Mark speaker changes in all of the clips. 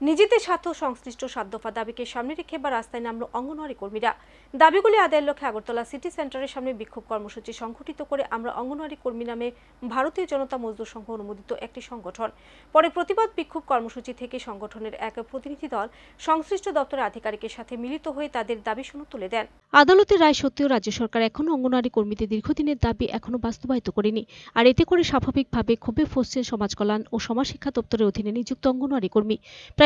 Speaker 1: নিজেদের স্বার্থ সংশ্লিষ্ট সাত দাবিকে সামনে রেখে বা রাস্তায় নামলো অঙ্গনওয়াড়ি কর্মীরা। দাবিগুলি আদায়ের লক্ষ্যে আগরতলা সিটি সেন্টারের সামনে বিক্ষোভ কর্মসূচি সংঘটিত করে আমরা অঙ্গনওয়াড়ি কর্মী নামে ভারতীয় জনতা মজদুর সংঘ অনুমোদিত একটি সংগঠন। পরে প্রতিবাদ বিক্ষোভ কর্মসূচি থেকে সংগঠনের এক প্রতিনিধি দল সংশ্লিষ্ট দপ্তরের আধিকারিকের সাথে মিলিত হয়ে তাদের দাবি সনদ তুলে দেন। আদালতের রায় সত্ত্বেও রাজ্য সরকার এখনও অঙ্গনওয়াড়ি কর্মীদের দীর্ঘদিনের দাবি এখনও বাস্তবায়িত করেনি। আর এতে করে স্বাভাবিকভাবে ক্ষোভে ফসছেন সমাজ কল্যাণ ও সমাজশিক্ষা দপ্তরের অধীনে নিযুক্ত অঙ্গনওয়াড়ি কর্মী।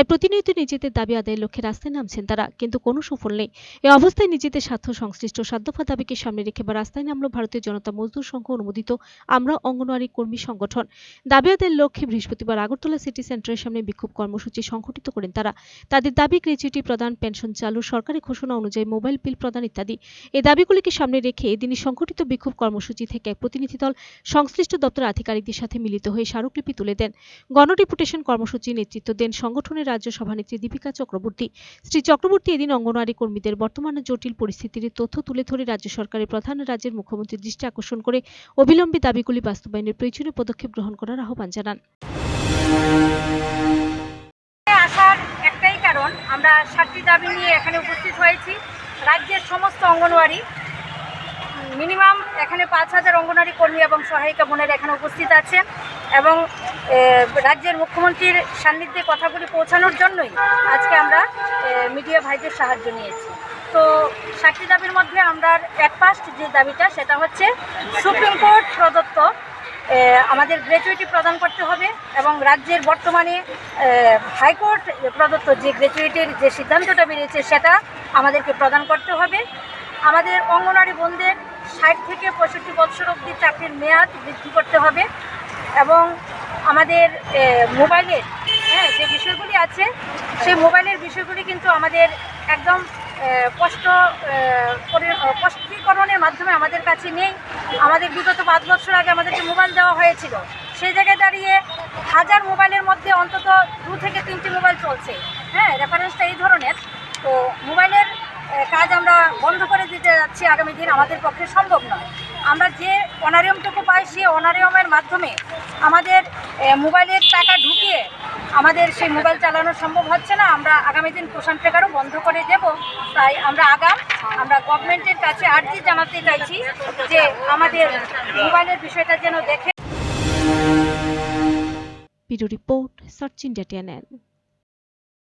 Speaker 1: প্রায় প্রতিনিয়ত নিজেদের দাবি আদায়ের লক্ষ্যে রাস্তায় নামছেন তারা, কিন্তু কোনো সুফল নেই। এ অবস্থায় নিজেদের স্বার্থ সংশ্লিষ্ট সাত দফা দাবিকে সামনে রেখে বা রাস্তায় নামলো ভারতীয় জনতা মজদুর সংঘ অনুমোদিত আমরা অঙ্গনওয়াড়ি কর্মী সংগঠন। দাবি আদায়ের লক্ষ্যে বৃহস্পতিবার আগরতলা সিটি সেন্টারের সামনে বিক্ষোভ কর্মসূচি সংঘটিত করেন তারা। তাদের দাবি গ্র্যাচুইটি প্রদান, পেনশন চালু, সরকারি ঘোষণা অনুযায়ী মোবাইল বিল প্রদান ইত্যাদি। এই দাবিগুলিকে সামনে রেখে এদিনই সংঘটিত বিক্ষোভ কর্মসূচি থেকে এক প্রতিনিধি দল সংশ্লিষ্ট দপ্তর আধিকারিকদের সাথে মিলিত হয়ে স্মারকলিপি তুলে দেন। গণডিপুটেশন কর্মসূচি নেতৃত্ব দেন সংগঠনের রাজ্য সভানেত্রী দীপিকা চক্রবর্তী। শ্রী চক্রবর্তী এদিন অঙ্গনওয়াড়ি কর্মীদের বর্তমান জটিল পরিস্থিতির তথ্য তুলে ধরে রাজ্য সরকারের প্রধান রাজ্যের মুখ্যমন্ত্রীর দৃষ্টি আকর্ষণ করে অবিলম্বে দাবিগুলি বাস্তবায়নের প্রয়োজনীয় পদক্ষেপ গ্রহণ করার আহ্বান জানান।
Speaker 2: আসার একটাই কারণ, আমরা সাতটি দাবি নিয়ে এখানে উপস্থিত হয়েছি। রাজ্যের সমস্ত অঙ্গনওয়াড়ি, মিনিমাম এখানে পাঁচ হাজার অঙ্গনওয়াড়ি কর্মী এবং সহায়িকা বোনেরা এখানে উপস্থিত আছেন। এবং রাজ্যের মুখ্যমন্ত্রীর সান্নিধ্যে কথাগুলি পৌঁছানোর জন্যই আজকে আমরা মিডিয়া ভাইদের সাহায্য নিয়েছি। তো সাতটি দাবির মধ্যে আমরা এক ফার্স্ট যে দাবিটা, সেটা হচ্ছে সুপ্রিম কোর্ট প্রদত্ত আমাদের গ্র্যাচুইটি প্রদান করতে হবে এবং রাজ্যের বর্তমানে হাইকোর্ট প্রদত্ত যে গ্র্যাচুইটির যে সিদ্ধান্তটা বেরিয়েছে, সেটা আমাদেরকে প্রদান করতে হবে। আমাদের অঙ্গনওয়াড়ি বোনদের ষাট থেকে পঁয়ষট্টি বছর অবধি চাকরির মেয়াদ বৃদ্ধি করতে হবে। এবং আমাদের মোবাইলের হ্যাঁ যে বিষয়গুলি আছে, সেই মোবাইলের বিষয়গুলি কিন্তু আমাদের একদম করে- স্পষ্টীকরণের মাধ্যমে আমাদের কাছে নেই। আমাদের বিগত পাঁচ বছর আগে আমাদেরকে মোবাইল দেওয়া হয়েছিল। সেই জায়গায় দাঁড়িয়ে হাজার মোবাইলের মধ্যে অন্তত দু থেকে তিনটি মোবাইল চলছে। হ্যাঁ রেফারেন্সটা এই ধরনের। তো মোবাইলের কাজ আমরা বন্ধ করে দিতে যাচ্ছি আগামী দিন। আমাদের পক্ষে সম্ভব নয়। আমরা যে অনারিয়ামটুকু পাই সেই অনারিয়ামের মাধ্যমে আমাদের মোবাইলের টাকা ঢুকিয়ে আমাদের সেই মোবাইল চালানো সম্ভব হচ্ছে না। আমরা আগামী দিন পোষণ ট্রেকারও বন্ধ করে দেব। তাই আমরা আগাম, আমরা গভর্নমেন্টের কাছে আর্জি জানাতে চাইছি যে আমাদের মোবাইলের বিষয়টা যেন দেখে।
Speaker 1: Report search India TNN